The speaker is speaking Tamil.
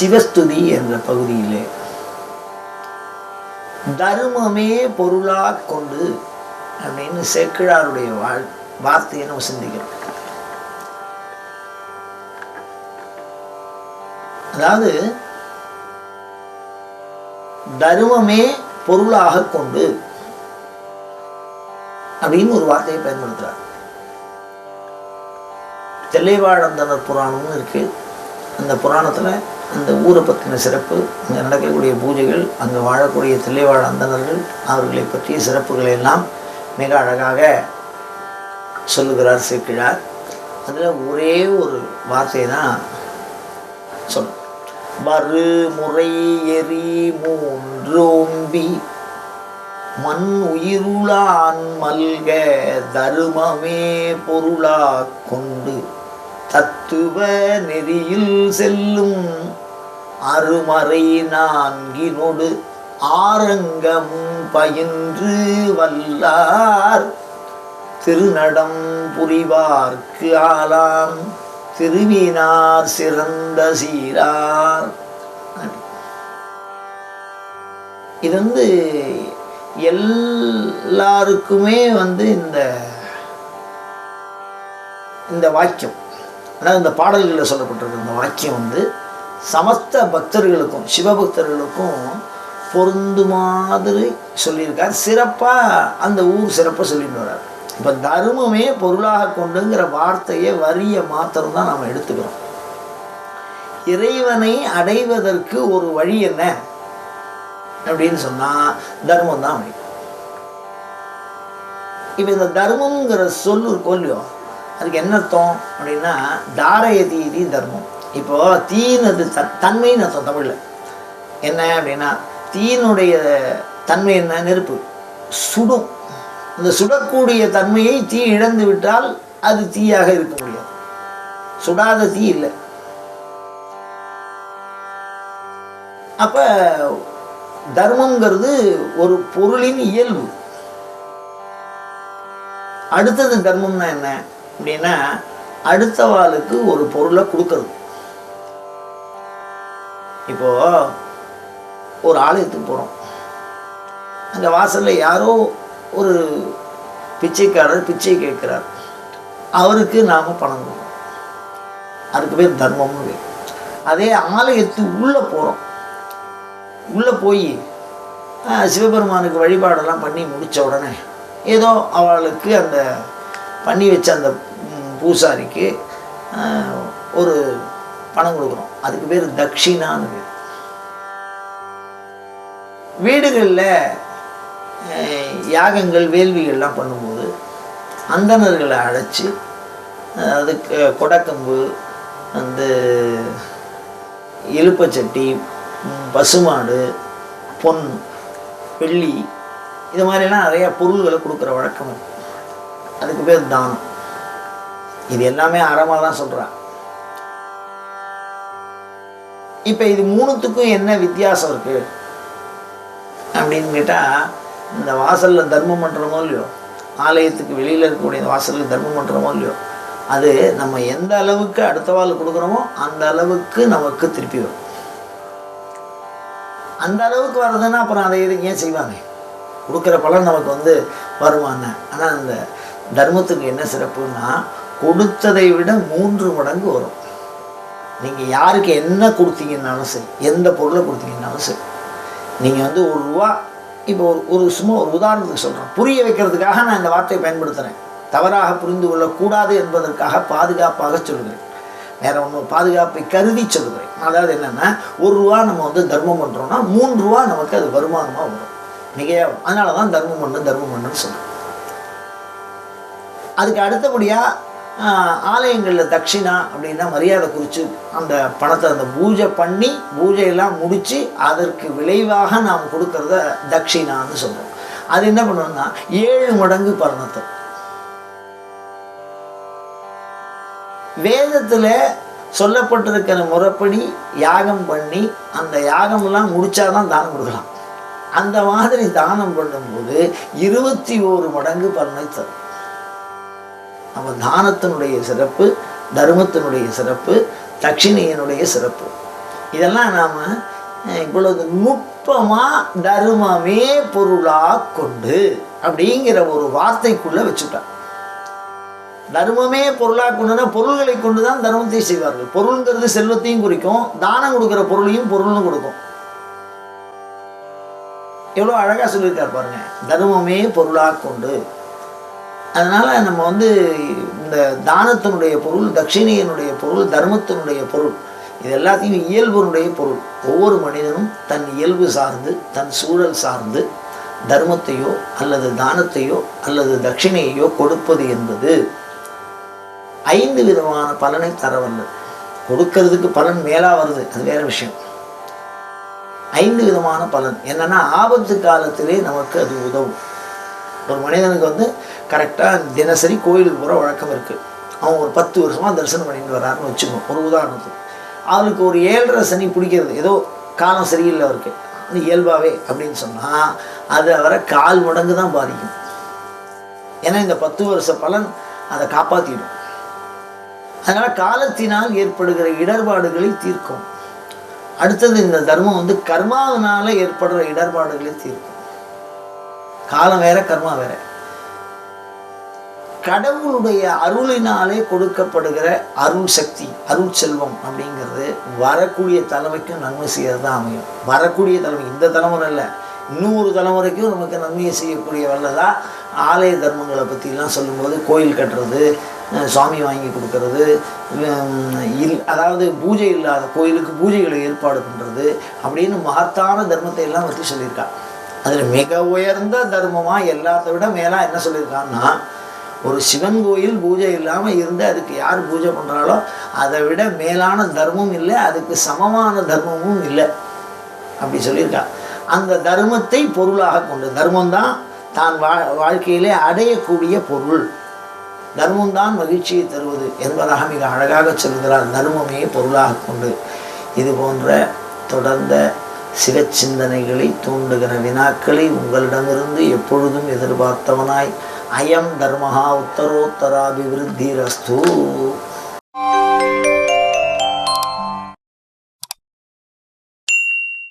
சிவஸ்துதி என்ற பகுதியிலே. தர்மமே பொருளாக கொண்டு அப்படின்னு சேக்கிழாருடைய வாழ் வார்த்தையை நம்ம சிந்திக்கிறோம். அதாவது தர்மமே பொருளாக கொண்டு அப்படின்னு ஒரு வார்த்தையை பயன்படுத்துறார். தெல்லைவாழந்தனர் புராணம்னு இருக்கு. அந்த புராணத்துல அந்த ஊரை பற்றின சிறப்பு இங்கே நடக்கக்கூடிய பூஜைகள் அங்கே வாழக்கூடிய தில்லைவாழ் அந்தனர்கள் அவர்களை பற்றிய சிறப்புகளை எல்லாம் மிக அழகாக சொல்லுகிறார் சேர்க்கிறார் அதில் ஒரே ஒரு வார்த்தை தான் சொல் வறுமுறை எரி மூன்றோம்பி மண் உயிருளான் மல்க தருமமே பொருளா கொண்டு தத்துவ நெறியில் செல்லும் அருமறை நான்கினோடு ஆரங்கம் பயின்று வல்லார். திருநடம் புரிவார்க்கு ஆலாம் திருவினார் சிறந்த சீரார். இது வந்து எல்லாருக்குமே வந்து இந்த இந்த வாக்கியம். அதாவது இந்த பாடல்களில் சொல்லப்பட்டிருக்க இந்த வாக்கியம் வந்து சமஸ்த பக்தர்களுக்கும் சிவபக்தர்களுக்கும் பொருந்து மாதிரி சொல்லியிருக்கார். சிறப்பாக அந்த ஊர் சிறப்பாக சொல்லிட்டு வர்றார். இப்போ தர்மமே பொருளாக கொண்டுங்கிற வார்த்தையை வரிய மாத்திரம் தான் நாம் எடுத்துக்கிறோம். இறைவனை அடைவதற்கு ஒரு வழி என்ன? அப்படின்னு சொன்னால் தர்மம் தான் வழி இப்போ இந்த தர்மங்கிற சொல்லு இருக்கோ அதுக்கு என்ன அர்த்தம் அப்படின்னா தாரய தீதி தர்மம். இப்போ தீனது த தன்மைன்னு அர்த்தம் தமிழில். என்ன அப்படின்னா தீனுடைய தன்மை என்ன? நெருப்பு. சுடும். இந்த சுடக்கூடிய தன்மையை தீ இழந்து விட்டால் அது தீயாக இருக்க முடியாது. சுடாத தீ இல்லை. அப்போ தர்மங்கிறது ஒரு பொருளின் இயல்பு. அடுத்தது தர்மம்னா என்ன? அப்படின்னா அடுத்தவாளுக்கு ஒரு பொருளை கொடுக்கறது. இப்போ ஒரு ஆலயத்துக்கு போகிறோம் அங்கே வாசலில் யாரோ ஒரு பிச்சைக்காரர் பிச்சை கேட்குறார். அவருக்கு நாம் பணம் கொடுக்கணும் அதுக்கு பேர் தர்மம்னு பேர். அதே ஆலயத்து உள்ளே போகிறோம் உள்ளே போய் சிவபெருமானுக்கு வழிபாடெல்லாம் பண்ணி முடித்த உடனே ஏதோ அவளுக்கு அந்த பண்ணி வச்ச அந்த பூசாரிக்கு ஒரு பணம் கொடுக்குறோம் அதுக்கு பேர் தட்சிணான்னு பேர். வீடுகளில் யாகங்கள் வேள்விகள்லாம் பண்ணும்போது அந்தணர்களை அழைச்சி அதுக்கு கொடக்கம்பு அந்த இலுப்பச்சட்டி பசுமாடு பொன் வெள்ளி இது மாதிரிலாம் நிறையா பொருள்களை கொடுக்குற வழக்கம் இருக்குது அதுக்கு பேர் தானம். இது எல்லாமே அறமாக தான் சொல்கிறான் இப்போ இது மூணுத்துக்கும் என்ன வித்தியாசம் இருக்கு? அப்படின்னு கேட்டால் இந்த வாசலில் தர்மம் பண்ணுறமோ இல்லையோ ஆலயத்துக்கு வெளியில் இருக்கக்கூடிய இந்த வாசலில் தர்மம் பண்ணுறமோ இல்லையோ அது நம்ம எந்த அளவுக்கு அடுத்த வாழ் கொடுக்குறோமோ அந்த அளவுக்கு நமக்கு திருப்பி வரும். அந்த அளவுக்கு வர்றதுன்னா அப்புறம் அதை எதுக்கு ஏன் செய்வாங்க? கொடுக்குற பலன் நமக்கு வந்து வருவாங்க ஆனால் அந்த தர்மத்துக்கு என்ன சிறப்புன்னா கொடுத்ததை விட மூன்று மடங்கு வரும். நீங்கள் யாருக்கு என்ன கொடுத்தீங்கன்னாலும் சரி எந்த பொருளை கொடுத்தீங்கன்னாலும் சரி. நீங்கள் வந்து ஒரு ரூபா இப்போ ஒரு ஒரு சும்மா ஒரு உதாரணத்துக்கு சொல்கிறேன் புரிய வைக்கிறதுக்காக நான் இந்த வார்த்தையை பயன்படுத்துகிறேன் தவறாக புரிந்து கொள்ளக்கூடாது என்பதற்காக பாதுகாப்பாக சொல்கிறேன். வேற ஒன்றும் பாதுகாப்பை கருதி சொல்கிறேன். அதாவது என்னென்னா ஒரு ரூபா நம்ம வந்து தர்மம் பண்ணுறோம்னா மூன்று ரூபா நமக்கு அது வருமானமாக வரும். மிகையாக அதனால தான் தர்மம் பண்ணு தர்மம் பண்ணுன்னு சொல்கிறேன் அதுக்கு அடுத்தபடியாக ஆலயங்களில் தட்சிணா அப்படின்னா மரியாதை குறித்து அந்த பணத்தை அந்த பூஜை பண்ணி பூஜையெல்லாம் முடித்து அதற்கு விளைவாக நாம் கொடுக்கறத தட்சிணான்னு சொல்கிறோம் அது என்ன பண்ணுவோம்னா ஏழு மடங்கு பரணத்தை வேதத்தில் சொல்லப்பட்டிருக்கிற முறைப்படி யாகம் பண்ணி அந்த யாகமெல்லாம் முடிச்சாதான் தானம் கொடுக்கலாம். அந்த மாதிரி தானம் பண்ணும்போது இருபத்தி ஓரு மடங்கு பலனை தரும். நம்ம தானத்தினுடைய சிறப்பு தர்மத்தினுடைய சிறப்பு தட்சிணையினுடைய சிறப்பு. இதெல்லாம் நாம் இவ்வளவு நுட்பமாக தர்மமே பொருளாக கொண்டு அப்படிங்கிற ஒரு வார்த்தைக்குள்ளே வச்சுட்டான் தர்மமே பொருளாக கொண்டுனா பொருள்களை கொண்டு தான் தர்மத்தை செய்வார்கள். பொருள்ங்கிறது செல்வத்தையும் குறிக்கும் தானம் கொடுக்குற பொருளையும் பொருள்னு கொடுக்கும். எவ்வளோ அழகாக சொல்லியிருக்கார் பாருங்க தர்மமே பொருளாக கொண்டு. அதனால் நம்ம வந்து இந்த தானத்தினுடைய பொருள் தட்சிணையினுடைய பொருள் தர்மத்தினுடைய பொருள் இது எல்லாத்தையும் இயல்புனுடைய பொருள். ஒவ்வொரு மனிதனும் தன் இயல்பு சார்ந்து தன் சூழல் சார்ந்து தர்மத்தையோ அல்லது தானத்தையோ அல்லது தட்சிணையோ கொடுப்பது என்பது ஐந்து விதமான பலனை தரவல்லது. கொடுக்கறதுக்கு பலன் மேலா வருது அது வேற விஷயம். ஐந்து விதமான பலன். என்னன்னா ஆபத்து காலத்திலே நமக்கு அது உதவும். ஒரு மனிதனுக்கு வந்து கரெக்டாக தினசரி கோயிலுக்கு போகிற வழக்கம் இருக்குது அவன் ஒரு பத்து வருஷமாக தரிசனம் பண்ணிட்டு வர்றாருன்னு வச்சுக்கணும் ஒரு உதாரணத்துக்கு. அவனுக்கு ஒரு ஏழரை சனி பிடிக்கிறது ஏதோ காலம் சரியில்லை அவருக்கு. இயல்பாகவே அப்படின்னு சொன்னால் அது அவரை கால் மடங்கு தான் பாதிக்கும். ஏன்னா இந்த பத்து வருஷ பலன் அதை காப்பாற்றிடும் அதனால் காலத்தினால் ஏற்படுகிற இடர்பாடுகளை தீர்க்கும். அடுத்தது இந்த தர்மம் வந்து கர்மாவினால ஏற்படுற இடர்பாடுகளை தீர்க்கும். காலம் வேற கர்மா வேற. கடவுளுடைய அருளினாலே கொடுக்கப்படுகிற அருள் சக்தி அருள் செல்வம் அப்படிங்கிறது வரக்கூடிய தலைமைக்கும் நன்மை செய்யறது தான் அமையும். வரக்கூடிய தலைமை இந்த தலைமுறை இல்லை இன்னொரு தலைமுறைக்கும் நமக்கு நன்மையை செய்யக்கூடிய வல்லதா ஆலய தர்மங்களை பற்றிலாம் சொல்லும்போது கோயில் கட்டுறது அஹ் சுவாமி வாங்கி கொடுக்கறது உம், இல் அதாவது பூஜை இல்லாத கோயிலுக்கு பூஜைகளை ஏற்பாடு பண்ணுறது அப்படின்னு மகத்தான தர்மத்தை எல்லாம் பற்றி சொல்லியிருக்கா. அதில் மிக உயர்ந்த தர்மமாக எல்லாத்த விட மேலாக என்ன சொல்லியிருக்கான்னா ஒரு சிவன் கோயில் பூஜை இல்லாமல் இருந்து அதுக்கு யார் பூஜை பண்ணுறாலோ அதை விட மேலான தர்மம் இல்லை அதுக்கு சமமான தர்மமும் இல்லை. அப்படி சொல்லியிருக்கா. அந்த தர்மத்தை பொருளாக கொண்டு தர்மம் தான் தான் வா வாழ்க்கையிலே அடையக்கூடிய பொருள். தர்மம்தான் மகிழ்ச்சியை தருவது என்பதாக மிக அழகாக சொல்கிறார். தர்மமே பொருளாக கொண்டு. இது போன்ற தொடர்ந்த சிவச்சிந்தனைகளை தூண்டுகிற வினாக்களை உங்களிடமிருந்து எப்பொழுதும் எதிர்பார்த்தவனாய். அயம் தர்மஹா உத்தரோத்தராபிவிருத்தி ரஸ்து